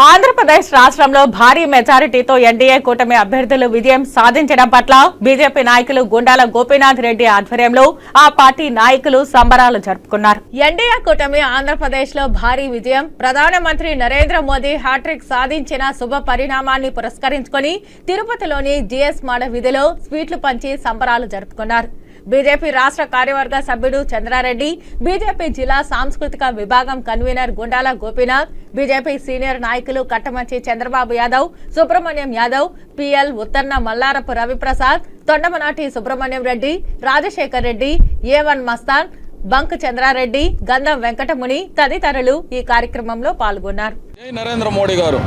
ఆంధ్రప్రదేశ్ రాష్ట్రంలో భారీ మెజారిటీతో ఎన్డీఏ కూటమి అభ్యర్థులు విజయం సాధించడం పట్ల బీజేపీ నాయకులు గుండాల గోపీనాథ్ రెడ్డి ఆధ్వర్యంలో ఆ పార్టీ నాయకులు సంబరాలు జరుపుకున్నారు. ఎన్డీఏ కూటమి ఆంధ్రప్రదేశ్లో భారీ విజయం ప్రధానమంత్రి నరేంద్ర మోదీ హ్యాట్రిక్ సాధించిన శుభ పరిణామాన్ని పురస్కరించుకొని తిరుపతిలోని జిఎస్ మాడ వీధిలో స్వీట్లు పంచి సంబరాలు జరుపుకున్నారు. బీజేపీ రాష్ట్ర కార్యవర్గ సభ్యుడు చంద్రారెడ్డి బీజేపీ జిల్లా సాంస్కృతిక విభాగం convener Gundala Gopinath BJP senior నాయకులు Kattamanchi Chandrababu Yadav Subrahmanyam Yadav PL ఉత్తర్న Mallarapu Raviprasad Thondamanati Subrahmanyam Reddy Rajasekhar Reddy A one Mastan bunk Chandrareddy Gandham Venkatamuni తదితరులు ఈ కార్యక్రమంలో పాల్గొన్నారు. నరేంద్ర మోడీ గారు.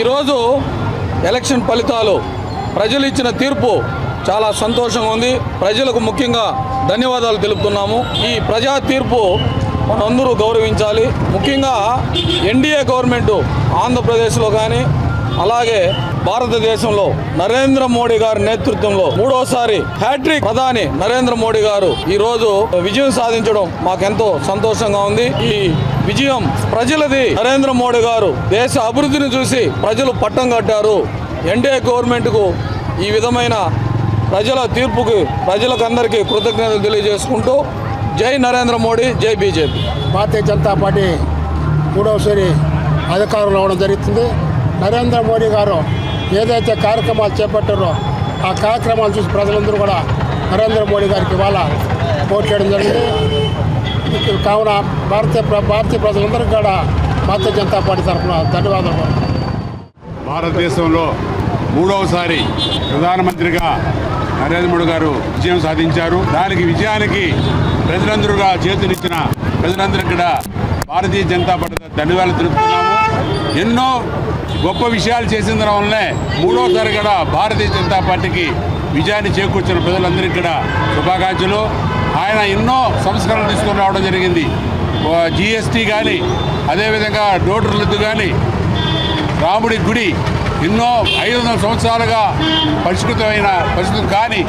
ఈరోజు ఎలక్షన్ ఫలితాలు ప్రజలు ఇచ్చిన తీర్పు చాలా సంతోషంగా ఉంది. ప్రజలకు ముఖ్యంగా ధన్యవాదాలు తెలుపుతున్నాము. ఈ ప్రజా తీర్పు మనందరూ గౌరవించాలి. ముఖ్యంగా ఎన్డీఏ గవర్నమెంట్ ఆంధ్రప్రదేశ్లో కానీ అలాగే భారతదేశంలో నరేంద్ర మోడీ గారి నేతృత్వంలో మూడోసారి హ్యాట్రిక్ ప్రధాని నరేంద్ర మోడీ గారు ఈ రోజు విజయం సాధించడం మాకెంతో సంతోషంగా ఉంది. ఈ విజయం ప్రజలది. నరేంద్ర మోడీ గారు దేశ అభివృద్ధిని చూసి ప్రజలు పట్టం కట్టారు. ఎన్డీఏ గవర్నమెంట్కు ఈ విధమైన ప్రజల తీర్పుకి ప్రజలకందరికీ కృతజ్ఞతలు తెలియజేసుకుంటూ జై నరేంద్ర మోడీ జై బీజేపీ. భారతీయ జనతా పార్టీ మూడవసారి అధికారంలో అవడం జరుగుతుంది. నరేంద్ర మోడీ గారు ఏదైతే కార్యక్రమాలు చేపట్టారో ఆ కార్యక్రమాలు చూసి ప్రజలందరూ కూడా నరేంద్ర మోడీ గారికి ఇవాళ ఓటు చేయడం జరిగింది. కావున భారతీయ ప్ర- భారతీయ ప్రజలందరికీ కూడా భారతీయ జనతా పార్టీ తరఫున ధన్యవాదాలు. భారతదేశంలో మూడవసారి ప్రధానమంత్రిగా నరేంద్ర మోడీ గారు విజయం సాధించారు. దానికి విజయానికి ప్రజలందరూగా చేతులిచ్చిన ప్రజలందరికీ కూడా భారతీయ జనతా పార్టీ ధన్యవాదాలు తెలుపుతున్నాము. ఎన్నో గొప్ప విషయాలు చేసిన వల్లనే మూడోసారి కూడా భారతీయ జనతా పార్టీకి విజయాన్ని చేకూర్చిన ప్రజలందరికీ కూడా శుభాకాంక్షలు. ఆయన ఎన్నో సంస్కరణలు తీసుకొని రావడం జరిగింది. జిఎస్టీ కానీ అదేవిధంగా నోటు రద్దు కానీ రాముడి గుడి ఎన్నో ఐదు వందల సంవత్సరాలుగా పరిష్కృతమైన పరిస్థితి కానీ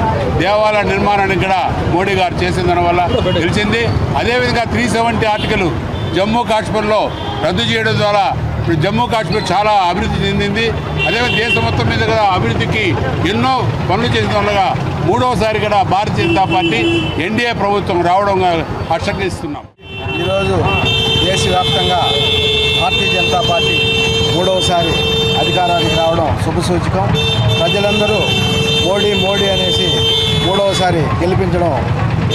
దేవాలయ నిర్మాణానికి కూడా మోడీ గారు చేసిన దానివల్ల తెలిసింది అదేవిధంగా త్రీ సెవెంటీ ఆర్టికల్ జమ్మూ కాశ్మీర్లో రద్దు చేయడం ద్వారా ఇప్పుడు జమ్మూ కాశ్మీర్ చాలా అభివృద్ధి చెందింది. అదేవిధంగా దేశం మొత్తం మీద కూడా అభివృద్ధికి ఎన్నో పనులు చేసిన వల్లగా మూడవసారి కూడా భారతీయ జనతా పార్టీ ఎన్డీఏ ప్రభుత్వం రావడం హర్షిస్తున్నాం. ఈరోజు దేశవ్యాప్తంగా భారతీయ జనతా పార్టీ మూడవసారి అధికారానికి రావడం శుభసూచకం ప్రజలందరూ మోడీ మోడీ అనేసి మూడవసారి గెలిపించడం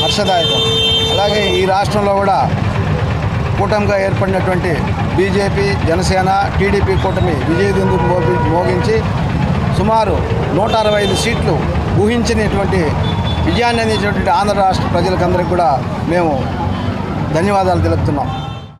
హర్షదాయకం. అలాగే ఈ రాష్ట్రంలో కూడా కూటమిగా ఏర్పడినటువంటి బీజేపీ జనసేన టీడీపీ కూటమి విజయదుందు మోగి మోగించి సుమారు నూట అరవై ఐదు సీట్లు ఊహించినటువంటి విజయాన్ని అందించినటువంటి ఆంధ్ర రాష్ట్ర ప్రజలకందరికీ కూడా మేము ధన్యవాదాలు తెలుపుతున్నాం.